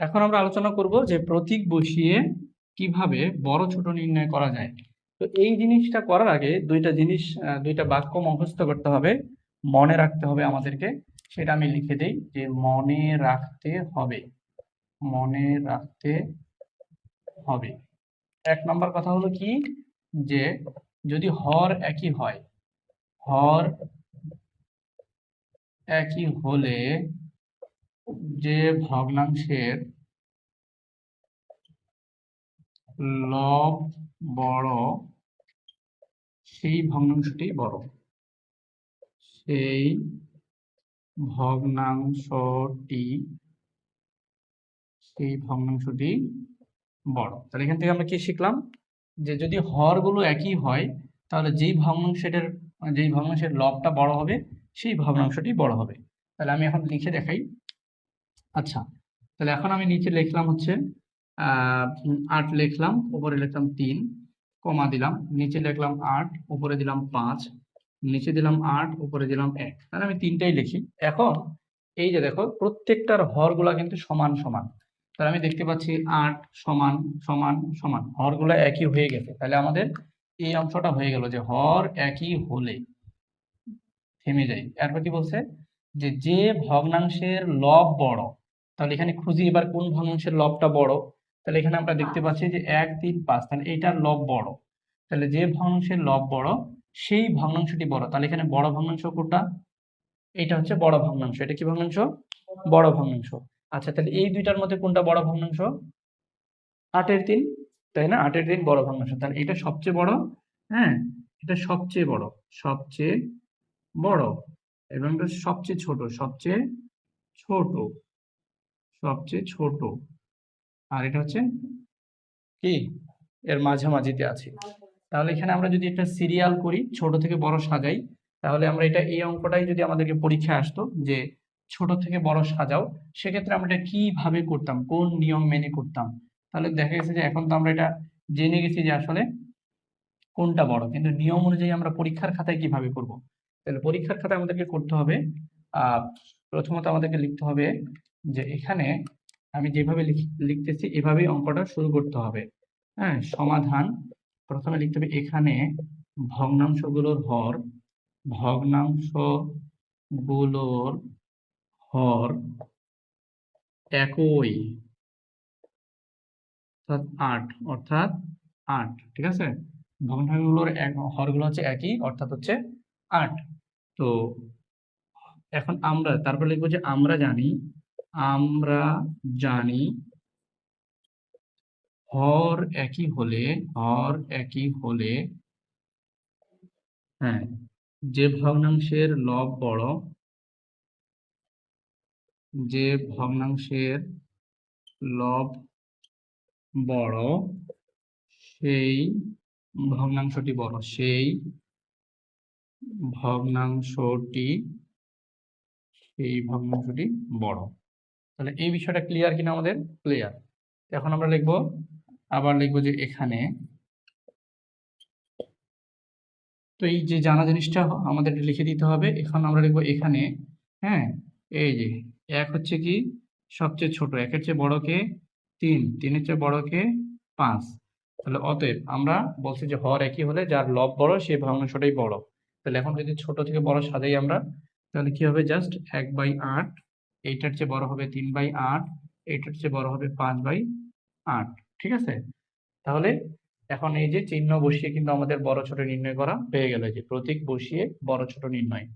এখন আমরা আলোচনা করব যে প্রতীক বসিয়ে কীভাবে বড় ছোট নির্ণয় করা যায়। তো এই জিনিসটা করার আগে দুইটা জিনিস দুইটা বাক্য মুখস্থ করতে হবে, মনে রাখতে হবে আমাদেরকে। সেটা আমি লিখে দেই যে মনে রাখতে হবে। মনে রাখতে হবে। এক নম্বর কথা হলো কি? যে যদি হর একই হয়, হর একই হলে যে ভগ্নাংশের লব বড়, সেই ভগ্নাংশটি বড়। সেই ভগ্নাংশটি সেই ভগ্নাংশটি বড়। তাহলে এখান থেকে আমরা কি শিখলাম? যে যদি হরগুলো একই হয়, তাহলে যেই ভগ্নাংশের যেই ভগ্নাংশের লবটা বড় হবে, সেই ভগ্নাংশটি বড় হবে। তাহলে আমি এখন লিখে দেখাই। আচ্ছা তাহলে এখন আমি নিচে লিখলাম হচ্ছে আট লিখলাম, উপরে লিখলাম তিন, কমা দিলাম, নিচে লিখলাম আট, উপরে দিলাম পাঁচ, নিচে দিলাম আট, উপরে দিলাম এক। তাহলে আমি তিনটাই লিখি। এখন এই যে দেখো, প্রত্যেকটার হরগুলা কিন্তু সমান সমান। তাহলে আমি দেখতে পাচ্ছি আট সমান সমান সমান, হরগুলা একই হয়ে গেছে। তাহলে আমাদের এই অংশটা হয়ে গেল যে হর একই হলে থেমে যাই এরপর কি বলছে? যে যে ভগ্নাংশের লব বড় তাহলে এখানে খুঁজি এবার কোন ভগ্নাংশের লবটা বড়। তাহলে এখানে আমরা দেখতে পাচ্ছি যে এক তিন পাঁচ তাহলে এইটার লব বড়। তাহলে যে ভগ্নাংশের লব বড় সেই ভগ্নাংশটি বড়। তাহলে এখানে বড় ভগ্নাংশ কোনটা? এইটা হচ্ছে বড় ভগ্নাংশ। এটা কি ভগ্নাংশ? বড় ভগ্নাংশ। আচ্ছা তাহলে এই দুইটার মধ্যে কোনটা বড় ভগ্নাংশ? আটের তিন তাই না? আটের তিন বড় ভগ্নাংশ। তাহলে এটা সবচেয়ে বড়? হ্যাঁ এটা সবচেয়ে বড় সবচেয়ে বড়। এবং এটা সবচেয়ে ছোট সবচেয়ে ছোট। সবচেয়ে ছোট। আর এটা হচ্ছে কি? এর মাঝামাঝিতে আছে। তাহলে এখানে আমরা যদি একটা সিরিয়াল করি, ছোট থেকে বড় সাজাই, তাহলে আমরা এটা এই অঙ্কটাই যদি আমাদেরকে পরীক্ষায় আসতো যে ছোট থেকে বড় সাজাও, সেক্ষেত্রে আমরা এটা কীভাবে করতাম? কোন নিয়ম মেনে করতাম? তাহলে দেখা গেছে যে এখন তো আমরা এটা জেনে গেছি যে আসলে কোনটা বড়। কিন্তু নিয়ম অনুযায়ী আমরা পরীক্ষার খাতায় কীভাবে করব? তাহলে পরীক্ষার খাতায় আমাদেরকে করতে হবে প্রথমত আমাদেরকে লিখতে হবে যে এখানে আমি যেভাবে লিখ- লিখতেছি এভাবেই অঙ্কটা শুরু করতে হবে। হ্যাঁ সমাধান প্রথমে লিখতে হবে এখানে ভগ্নাংশগুলোর হর ভগ্নাংশ ভগ্নাংশগুলোর হর একই, অর্থাৎ আট অর্থাৎ আট, ঠিক আছে? ভগ্নাংশগুলোর হরগুলো হচ্ছে একই, অর্থাৎ হচ্ছে আট। তো এখন আমরা, তারপর লিখব যে আমরা জানি আমরা জানি হর একই হলে, হর একই হলে হ্যাঁ যে ভগ্নাংশের লব বড়, যে ভগ্নাংশের লব বড়, সেই ভগ্নাংশটি বড়, সেই ভগ্নাংশটি সেই ভগ্নাংশটি বড়। তাহলে এই বিষয়টা ক্লিয়ার কিনা আমাদের? ক্লিয়ার এখন আমরা লিখব, আবার লিখব যে এখানে। তো এই যে জানা জিনিসটা আমাদের লিখে দিতে হবে। এখন আমরা লিখব এখানে হ্যাঁ? এই যে, এক হচ্ছে কি? সবচেয়ে ছোট, একের চেয়ে বড় কে? তিন। তিনের চেয়ে বড় কে? পাঁচ। তাহলে অতএব আমরা বলছি যে হর একই হলে যার লব বড় সেই ভগ্নাংশটাই বড়। তাহলে এখন যদি ছোট থেকে বড় সাজাই আমরা, তাহলে কি হবে? জাস্ট এক বাই আট এইটার চেয়ে বড় হবে তিন বাই আট, এইটার চেয়ে বড় হবে পাঁচ বাই আট, ঠিক আছে? তাহলে এখন এই যে চিহ্ন বসিয়ে কিন্তু আমাদের বড় ছোট নির্ণয় করা হয়ে গেল যে প্রতীক বসিয়ে বড় ছোট নির্ণয়।